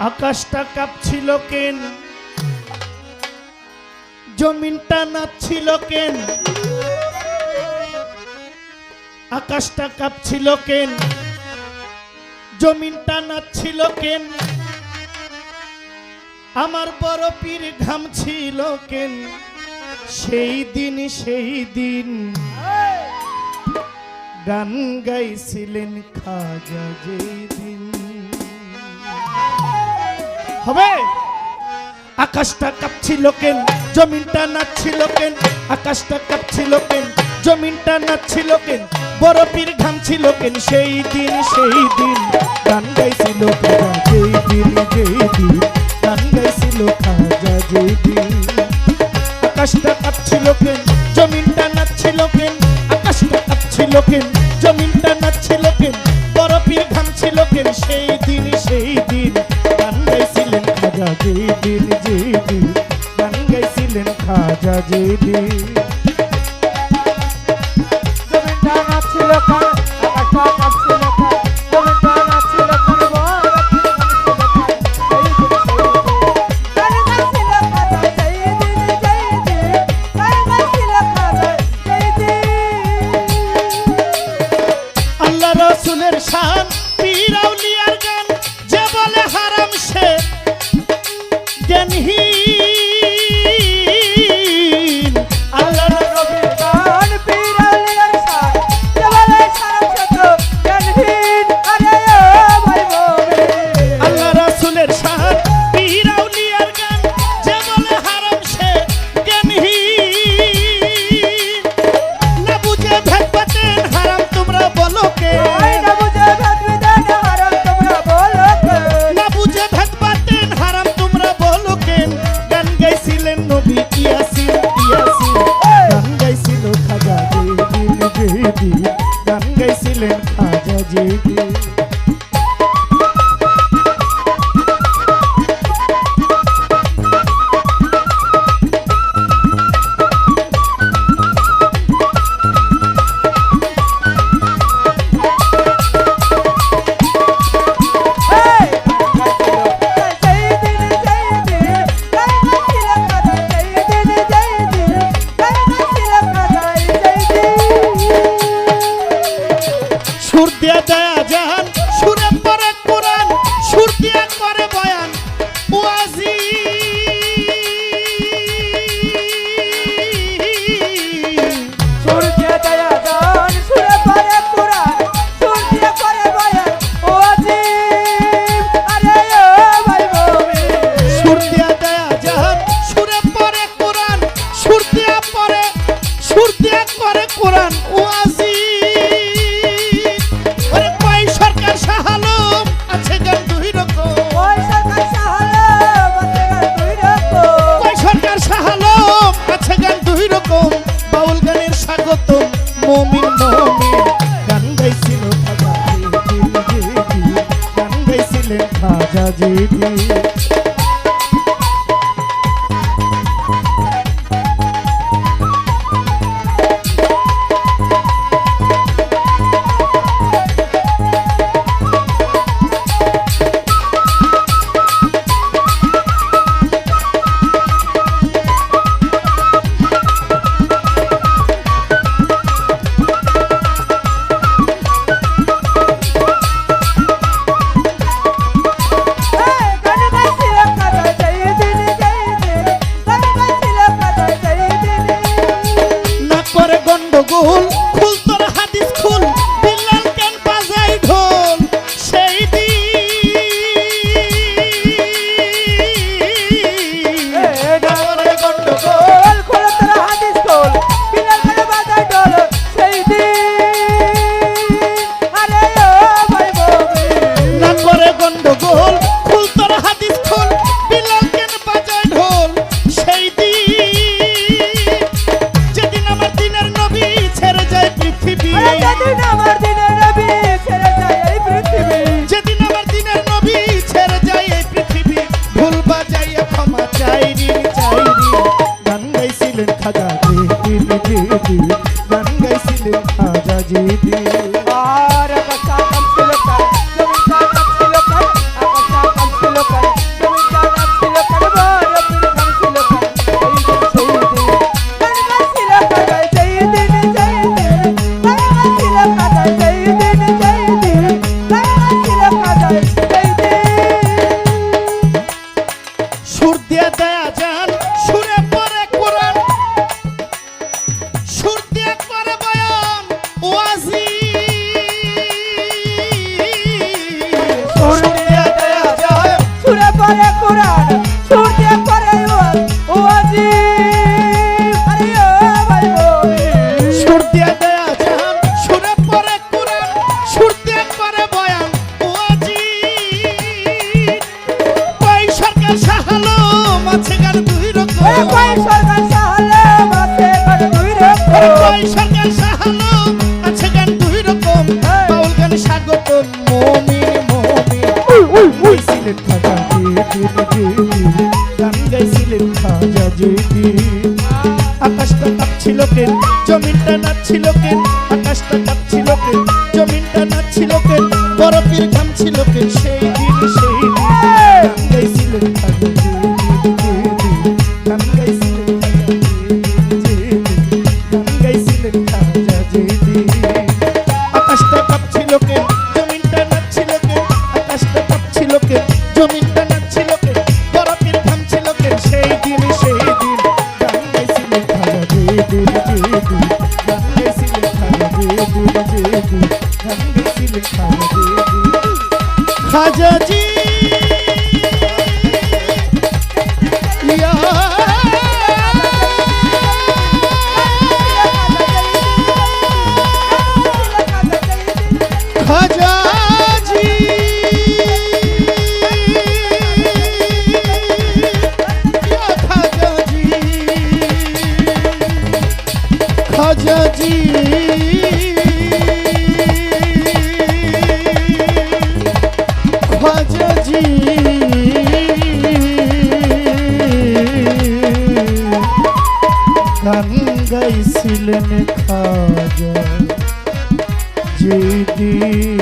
আকাশটা কাঁপছিল কেন? জমিনটা নাচছিল কেন? আকাশটা কাঁপছিল কেন? জমিনটা নাচছিল কেন? আমার বড় পীর ঘামছিল কেন? সেই দিন সেই দিন গান গাইছিলেন খাজা যেই দিন হবে? আকাশটা কাঁপছি লোকেন জমিনটা নাচছি লোকেন আকাশটা কাঁপছি লোকেন জমিনটা নাচছি লোকেন বরফির ঘাম ছিল কেন? সেই দিন সেই দিন গান গাইছিল যেই দিন যেই দিন গান গাইছিল খাজা যেই দিন আকাশটা কাঁপছিল কেন? জমিনটা নাচছিল কেন? আকাশটা কাঁপছিল কেন? জমিন জিডি জমিটা নাচছিল আকাশটা নাচছিল জমিটা নাচছিল আল্লাহ রসুলের শাহ dude. কোরআন ওয়াজি। ওরে পাই সরকার শাহালম রকম। ওই সরকার শাহালম আছে গান দুই রকম। ওই সরকার শাহালম আছে বাউল গানের স্বাগতম। গুল খুলতে দেখেছি সরকার সাহানো আছে গান দুই রকম বাউল গান স্বাগতম মমিন মমিন গাইছিলেন খাজা জেদি গান খাজা জেদি আকাশটা কাঁপছিল কেন? জমিনটা নাচছিল কেন আকাশটা কাঁপছিল কেন? জমিনটা নাচছিল কেন? বরফের গাইছিলেন খাজা যেদিন